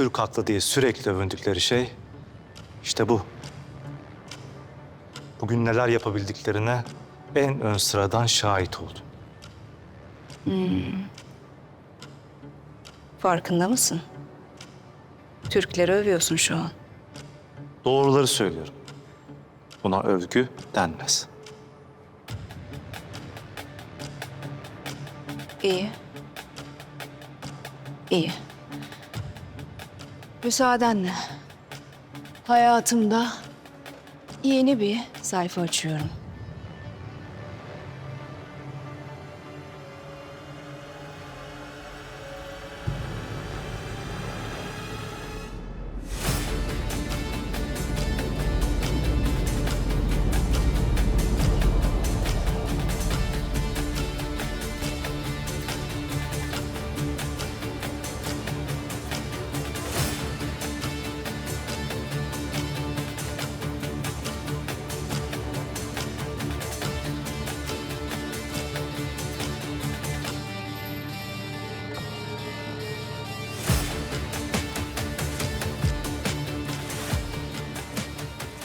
Türk haklı diye sürekli övündükleri şey işte bu. Bugün neler yapabildiklerine en ön sıradan şahit oldum. Farkında mısın? Türkleri övüyorsun şu an. Doğruları söylüyorum. Buna övgü denmez. İyi. İyi. Müsaadenle. Hayatımda yeni bir sayfa açıyorum.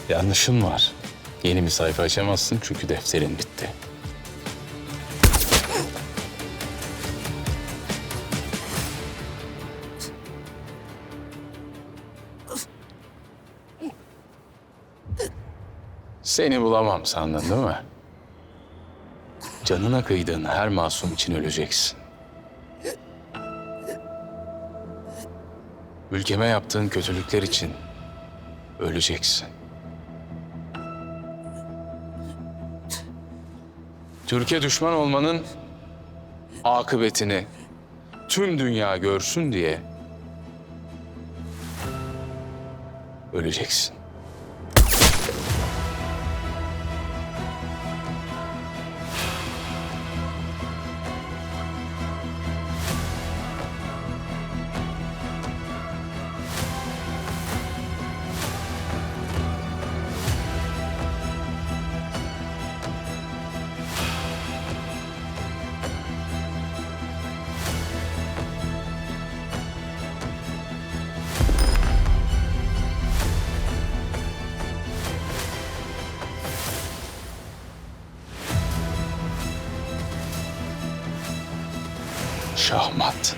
Yanlışın var. Yeni bir sayfa açamazsın çünkü defterin bitti. Seni bulamam sandın değil mi? Canına kıydığın her masum için öleceksin. Ülkeme yaptığın kötülükler için öleceksin. Türkiye düşman olmanın akıbetini tüm dünya görsün diye öleceksin. Şahmat.